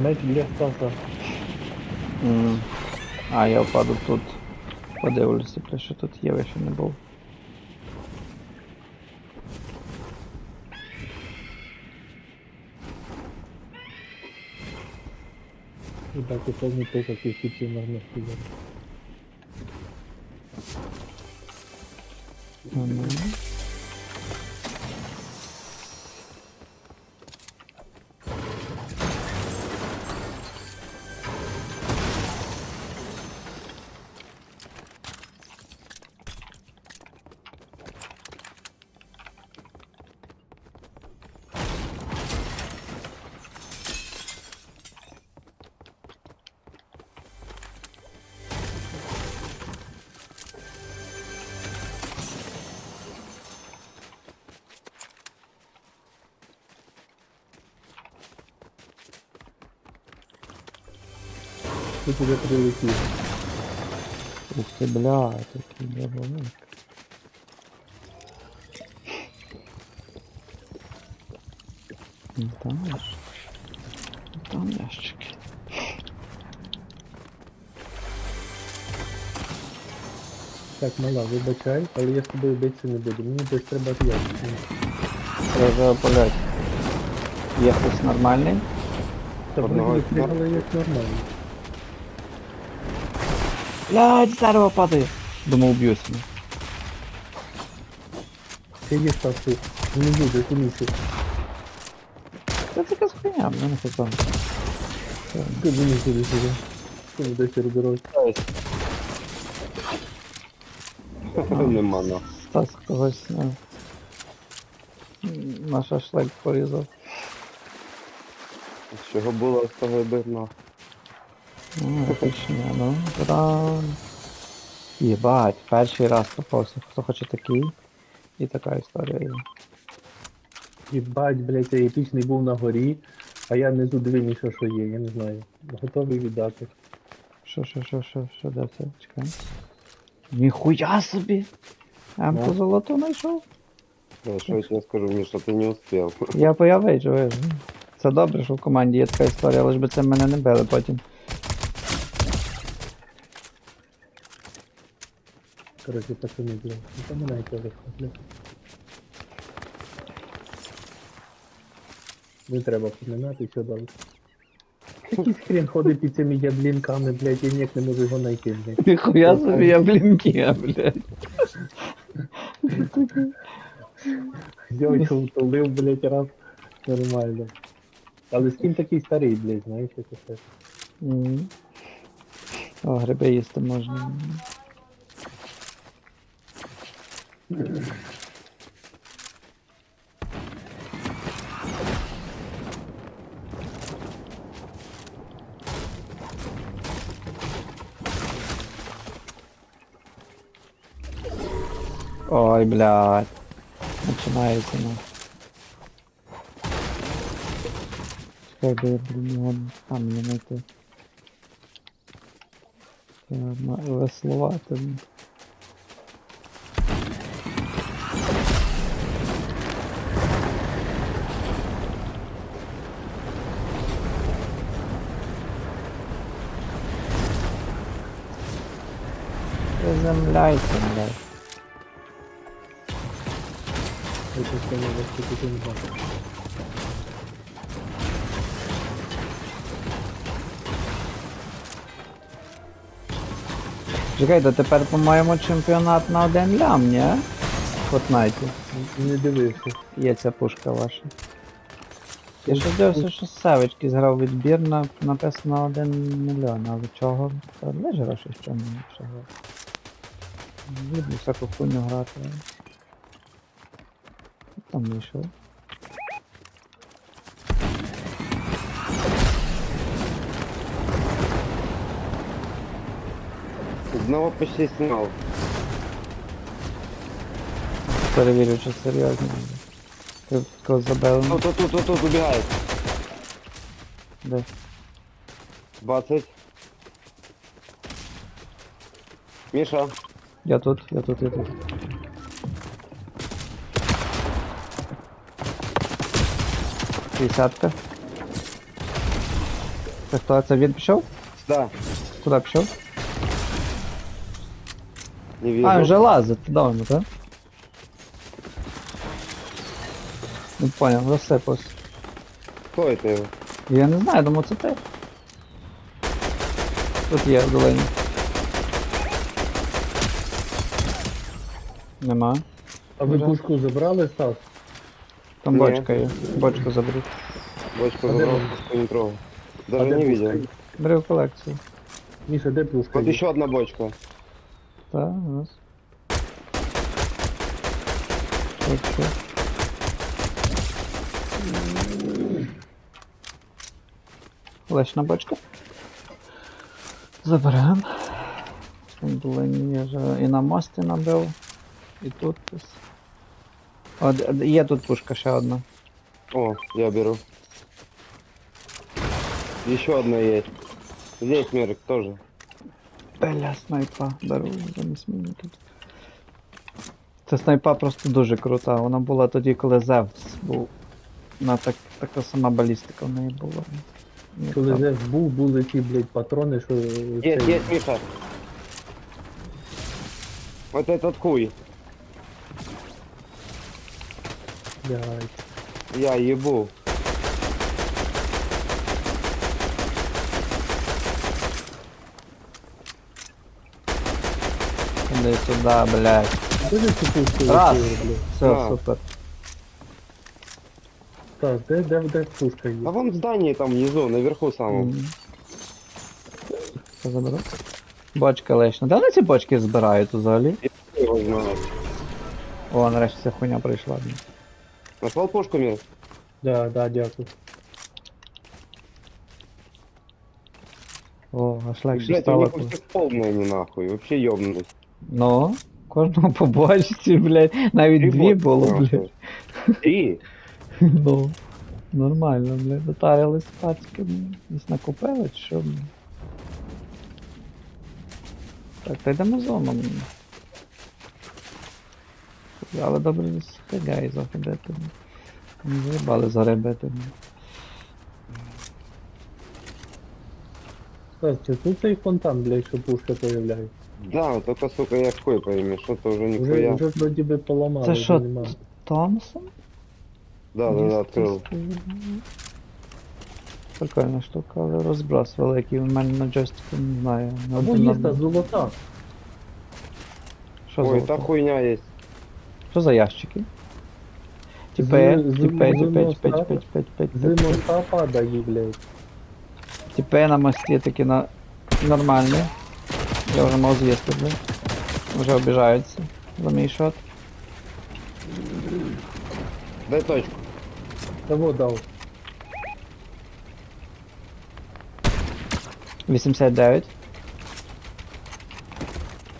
Для Стаса. М. А, я впаду тут. Подивлюся, що тут є, я ще не був. І так і повний тисяч і всі можна сказати. Ну. Тут уже прилетів. Ух ти, бля, такий дробовик. Ну, Там ящик. Там ящики. Так, мала, вибачай, але я з тобою битися не буду. Мені десь треба ящик. Треба полять. Є хтось нормальний? Та Одного вроді як нормально. Блядь, дерево падає. Думав б'юсь. мене. Ти є Стас тут. Внизу, десь унизу. Це така хуйня, мене не хотіло. Ти внизу десь уже. Ти десь розбирай. Нема на. Стас когось на, на шашлик порізав. З чого було, з того й видно. Ну, епічні, ну, та-дам. Єбать, перший раз попався. Хто хоче такий? І така історія. Їбать, блядь, цей епічний був на горі, а я внизу дивив, що що є, я не знаю. Готовий віддати. Що, що, що, що, що, де це? Чекай. Ніхуя собі! Емку Ну. золоту знайшов? Да, Що я тебе скажу, Міша, ти не успів. Я появий, чуєш. Це добре, що в команді є така історія, лиш би це мене не били потім. Коротше, пацани, блядь. Там мене яке виходить. Не треба поминати, все далі. Якийсь хрен ходить під цими яблінками, блядь, я ніяк не можу його знайти, блядь. Ніхуя собі, я блядь. Його втулив, блядь, раз. Нормально. Але скін такий старий, блядь, знаєш, як це. О, гриби їсти можна. Ой, блядь. Починається, ну. Де я, блін, там не знайти. Веслувати. Приземляйся, блядь. Просто не вас не бачу. Чекайте, тепер, по-моєму, чемпіонат на один лям, ні? В Фортнайті. Не дивився. Є ця пушка ваша. Я ще дивився, що Севички зграв відбір на написано 1 мільйон, але чого? Та лише гроші що мені чого. Люблю всяку хуйню грати. Там вийшов. Знову почти сняв. Перевірю, чи серйозно. Ти кого забив? Тут, тут, тут, тут, тут, убігає. Де? 20. Міша, Я тут, я тут, я тут. Десятка. Це хто? Це він пішов? Да, Куди пішов? не вижу. А, він вже лазить, давно, так? Не понял, розсипався. Кто это его? Я не знаю, думаю, це ти. Тут є в долині. Нема. А ви Вже. пушку забрали, Стас? Там Ні. бочка є. Бочку заберіть. Бочку А забрал, он? пушку не трогал. А Даже де не пушка видел. Бери в колекцію. Міша, де пушка? Вот є? еще одна бочка. Так, у нас. Що. Лечна бочка. Заберем. Були я вже і на мості набив. І тут десь. От, д- є тут пушка ще одна. О, я беру. Еще одна есть. Здесь Мерик тоже. Бля, снайпа. Беру замість мені тут. Ця снайпа просто дуже крута. Вона була тоді, коли Зевс був. Вона так, така сама балістика в неї була. Як Коли там. Зевс був, були ті, блядь, патрони, що... Есть, цей- есть, Миша. Вот этот хуй. Блядь. Я ебу. Іди сюди, блядь. Де Раз. блядь? Все, На. супер. Стас, де, де, де пушка є? А вон в здании там внизу, наверху самом. Мгм. Що заберу? Бочка лишня. Де вони ці бочки збирають взагалі? Его. О, нарешті ця хуйня прийшла. Нашел пушку, Мир? Да, да, дякую. О, аж легше Блять, у стало. них у всех полные не нахуй. Вообще ёбнулись. Ну, кожному по бочці, блядь. Навіть Три дві бочки, було, нахуй. блядь. Три? Ну, нормально, блядь. Дотарились пацки, блядь. Десь накупили, чи що, блядь. Так, та йдемо зону. блядь. Але добре не стигає заходити. блядь. Не заїбали заребити. блядь. Стас, тут цей фонтан, блядь, що пушка появляється? Да, только, сука, я хуй пойми, что-то уже Вже, нихуя. вже вроді би поламали, Це вже що, нема. Томсон? Да, да, да, открыл. Прикольна штука, але розброс великий. У мене на джойстику не знаю. на Або є Стас, золота. Що Ой, за та хуйня есть. Що за ящики? Тіпе, З- з- тіпе, з тіпе, моста- тіпе, тіпе, тіпе, тіпе, З тіпе. моста падає, блядь. Тіпе на мості такі на... нормальні. Я вже мав з'їсти, блядь. Вже обіжаються за мій шот. Дай точку. Того дав. 89.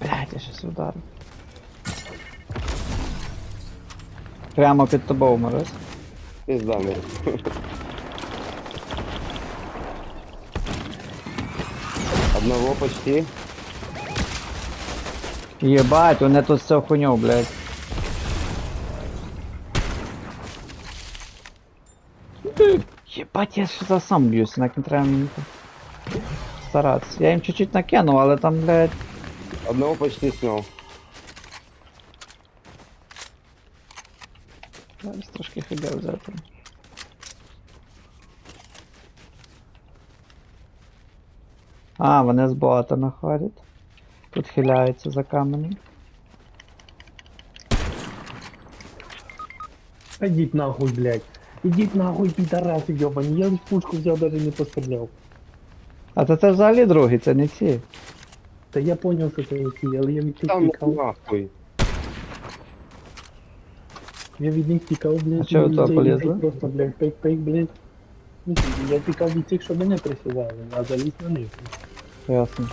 Блядь, я щас ударив. Прямо під тобою, Мороз. Пизда, Мир. Одного почти. Єбать, вони тут все хуйню, блядь. Єбать, я ж за сам б'юсь, не треба мені старатися. Я їм чуть-чуть накинув, але там, блядь, Одного почти снял. Зараз трошки хиля взяти. А, вони з бота находять. Тут хиляються за каменем. Ідіть нахуй, блядь. Ідіть нахуй, підараси, йобані. Я пушку взяв, даже не постріляв. А то це взагалі другий, це не ці. Та я поняв, що це які, але я від них Там нахуй. Я від них тікав, блядь. А чого туди полізли? Просто, блядь, пейк-пейк, блядь. Ну, Я тікав від цих, що мене присували, а заліз на них. Ясно.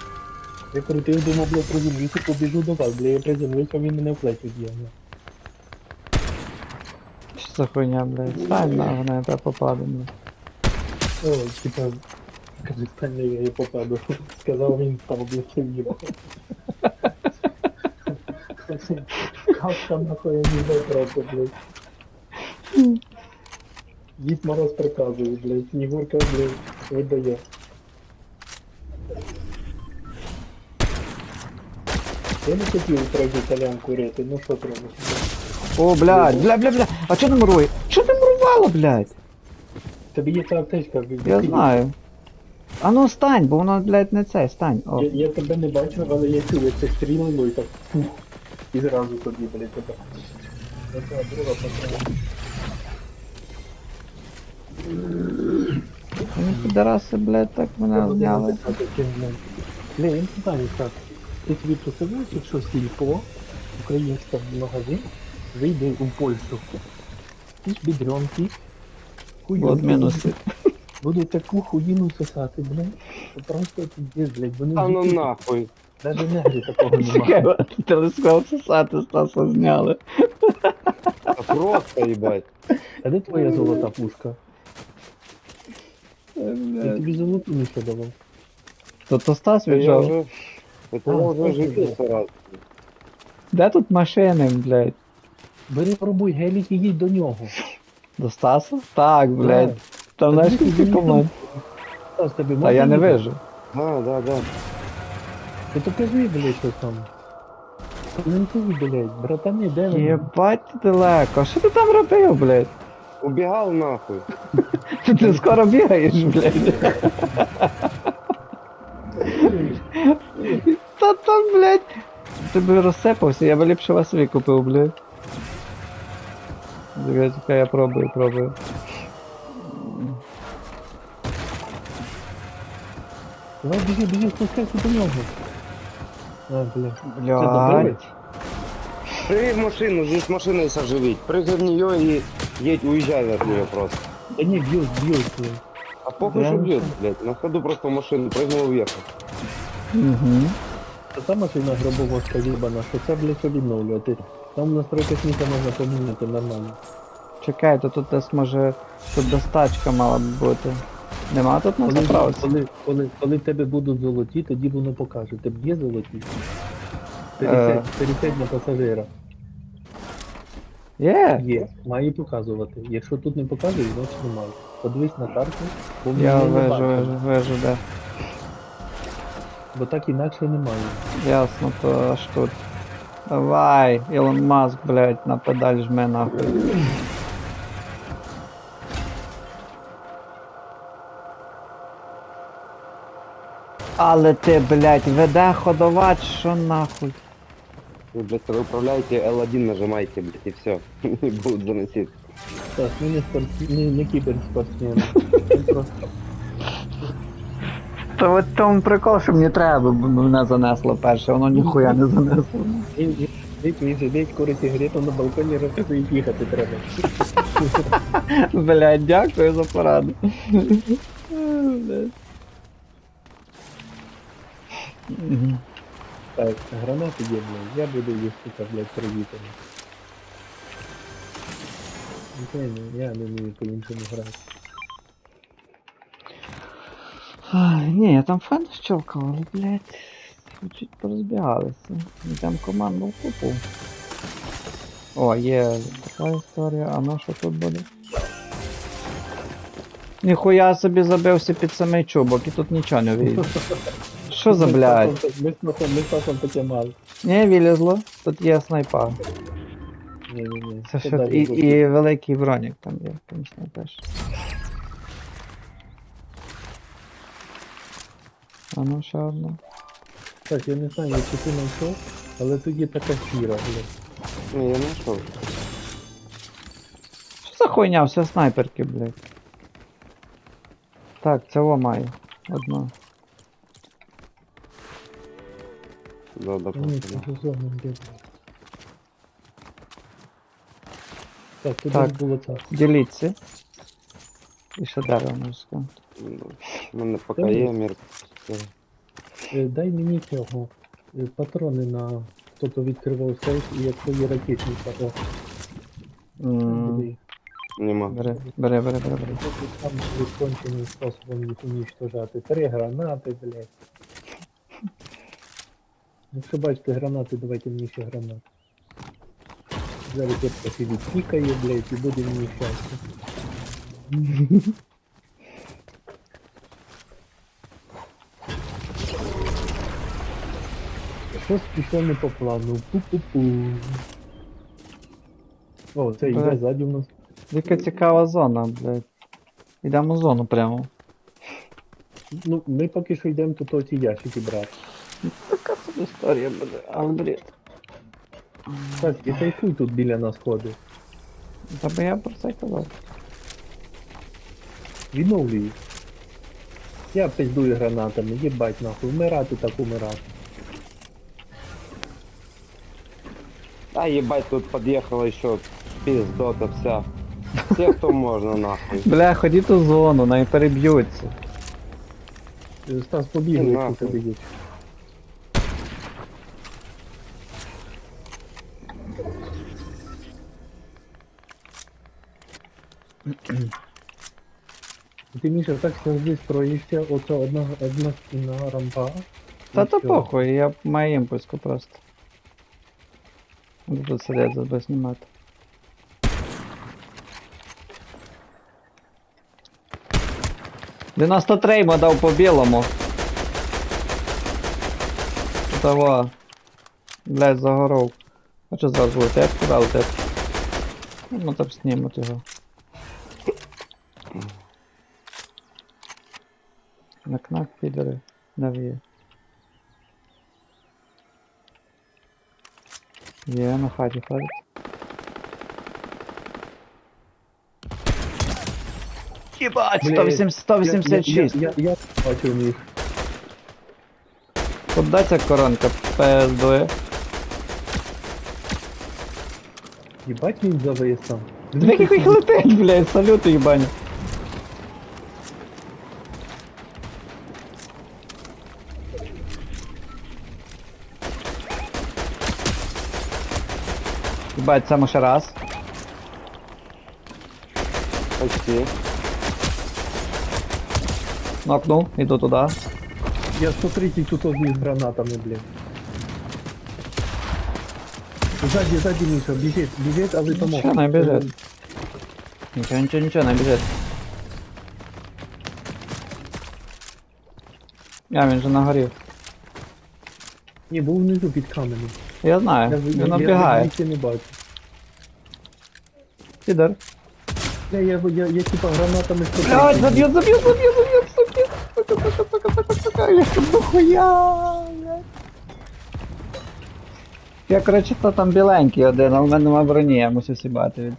Я крутив, думав, блядь, приземлюся, побіжу до вас, блядь, я приземлився, він мене в плечі з'їв. Що за хуйня, блядь? Стань на, вона я тебе попаду, блядь. О, типа, кажи, стань, я її попаду. Сказав, він став, блядь, все в'їбав. Кавка нахуй я не затрапив, блядь. Дід Мороз приказує, блядь. Єгорка, блядь, видає. Я не хотів пройти італянку рити, ну що треба О, блядь, бля, бля, бля. А чо ти мурує? Чо ти мурувала, блядь? Тобі є ця аптечка, блядь. Я знаю. А ну стань, бо воно, блядь, не це, стань. О. Я, я тебе не бачу, але я чую, це стрілило і так. фух. І зразу тобі, блядь, тебе. Оце друга патрона. Вони підараси, блядь, так мене зняли. Бля, я не знаю, так. Ти собі представляєш, якщо сільпо, українська магазин, вийде у Польщу. Ті ж бідренки, От мінуси. Будуть таку хуїну сосати, блядь. Просто піздець, блядь, вони А ну в нахуй. Навіть негрі такого немає. Чекай, телескоп сосати Стаса зняли. Да просто ебать. А де твоя золота пушка? Я Блядь. тобі золоту не давав. То то Стас Это я віджав. я А, жив раз. Де тут машини, блядь? Бери пробуй гелік і їдь до нього. До Стаса? Так, блядь. Там Та знаєш скільки команд. Стас, тобі А можна я не їхати? вижу. Да, да, да. Ти то кажи, блядь, що там. Коментуй, блядь, братани, де вони? Єбать ти далеко. А Що ти там робив, блядь? Убегал нахуй. Ти скоро бігаєш, блядь. Та там, блядь. Ти би розсипався, я би ліпше вас викупив, блядь. Чекай, чекай, я пробую, пробую. Давай біги, біги, спускайся до нього. А, блядь. добре? Блядь. Прыгай в машину, здесь машина есть оживить. Прыгай в нее и едь, уезжай от нее просто. Та ні, б'ють, б'ють, блядь. А похуй, Да, что ну бьет, блядь. На ходу просто в машину прыгнул вверх. Угу. Та та машина гробовозка їбана, що це, блядь, відновлювати. Там в настройках ніка можна поміняти нормально. Чекай, то тут десь може. Тут достачка мала б бути. Нема тут на Коли, заправці? коли, коли, коли тебе будуть золоті, тоді воно покаже. Тебе є золоті? Е. Пересядь, пересядь на пасажира. Є. Є, має показувати. Якщо тут не показує, значить немає. Подивись на карту, бо в Я мене не вижу, бачу. вижу, вижу, де. Бо так інакше немає. Ясно, то аж тут. Давай, Ілон Маск, блядь, на педаль жме нахуй. Але ти, блядь, веде ходовать, що нахуй? Вы, блядь, когда управляете L1 нажимаете, блядь, и все. Не будут заносить. Так, ми не спортсмен, не, не кіберспортсмени. Ми просто То от тому прикол, що мені треба, бо мене занесло перше, воно ніхуя не занесло. він, він, він, він сидить, курить сигарету на балконі, розказує, їхати треба. Блядь, дякую за пораду. Блядь. Так, гранати є, блядь. Я буду їх, сука, блядь. Звичайно, я не вмію по-іншому грати. Ай, Ні, я там фен щелкав, але, блядь, чуть порозбігалися. І там команду купу. О, є така історія, а ну що тут буде? Ніхуя собі забився під самий чубок і тут нічого не вийде. Що за блядь? Ми з ми з Стасом таке мали. Не вилізло, тут є снайпа. Ні, ні, ні. Це що, і, і великий бронік там є, звісно, теж. А ну ще одна. Так, я не знаю, чи ти знайшов, але тут є така сіра, блядь. Не, я нашел. Що за хуйня, все снайперки, блядь. Так, цього маю. Одна. Да, да, просто, да. Так, тут Так. було це. Діліться. І ще дерево можу сказати. Ну, У мене поки є мір. Е, Дай мені цього. е, Патрони на хто-то відкривав сейф, і якщо є ракетниця, о, М, буде. Нема. Бери, бери, бери, бери, бери. Тобто там відконченим способом їх уничтожати. Три гранати, блядь. Якщо бачите гранати, давайте мені ще гранати. Зараз я трохи відтікає, блядь, і буде мені щастя. щось пішло не по плану. Пу-пу-пу. О, це йде Блядь. ззаді в нас. Яка цікава зона, блядь. Йдемо в зону прямо. Ну, ми поки що йдемо тут оці ящики брати. Історія буде, але бред. Так, і тайфуй тут біля нас ходить. Та би я про це казав. Відновлюю. Я пиздую гранатами, їбать нахуй, вмирати так умирати. А ебать, тут подъехала еще пиздота вся. Все, кто можно, нахуй. Бля, ходіть у зону, най переб'ються. Стас побігли, якщо нахуй. тебе Ти Міша так завжди строїшся, оце одна одна стіна рампа. Та то похуй, я маю імпульску просто. Буду сидіти, забуду знімати. Дев'яносто три йому дав по білому. Того. Блять, загоров. А що зразу летить? Куди летить? Ну там знімуть його. На кнак Навіє. Є, на хаті ходить. Єбать, 180, 186. Я, я, я, я бачив їх. Куда ця коронка пиздує? Їбать він завис там. Дві їх летить, блядь, салюти їбані. Ебать, саме ще раз. Почти. Нокнув, іду туди. Я 130 тут одні з гранатами, блін. Ззаді, ззаді, Міша, біжить, біжить, але тому. Нічого не біжить. Нічого, нічого, нічого, не біжить. Я, він же нагорів. Ні, був внизу під каменем. Я знаю, Я, він я, я, набігає. не бачу. Підер. Я, я, я, я типа гранатами 130. Блядь, заб'ю, заб'ю, заб'ю, заб'ю, сука, сука, сука, сука, сука, сука, я тут дохуя, блядь. Я, короче, то там біленький один, а в мене нема броні, я мусив сібати від.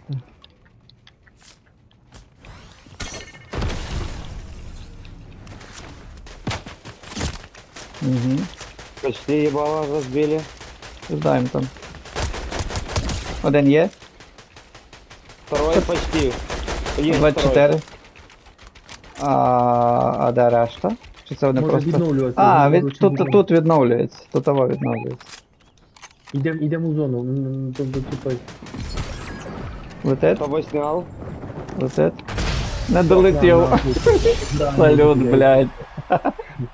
Угу. Почти ебало разбили. Знаємо там. Один є, Второй почти. Есть 24. А, а де решта? Чи це вони Може просто. відновлюватися. А, від, тут, відновлюватися. тут відновлюється. Тут того відновлюється. Ідем, ідем у зону. м, Тобто, типа, Летить, Того снял. летить. Не долетів. нахуй. Да, Салют, блядь.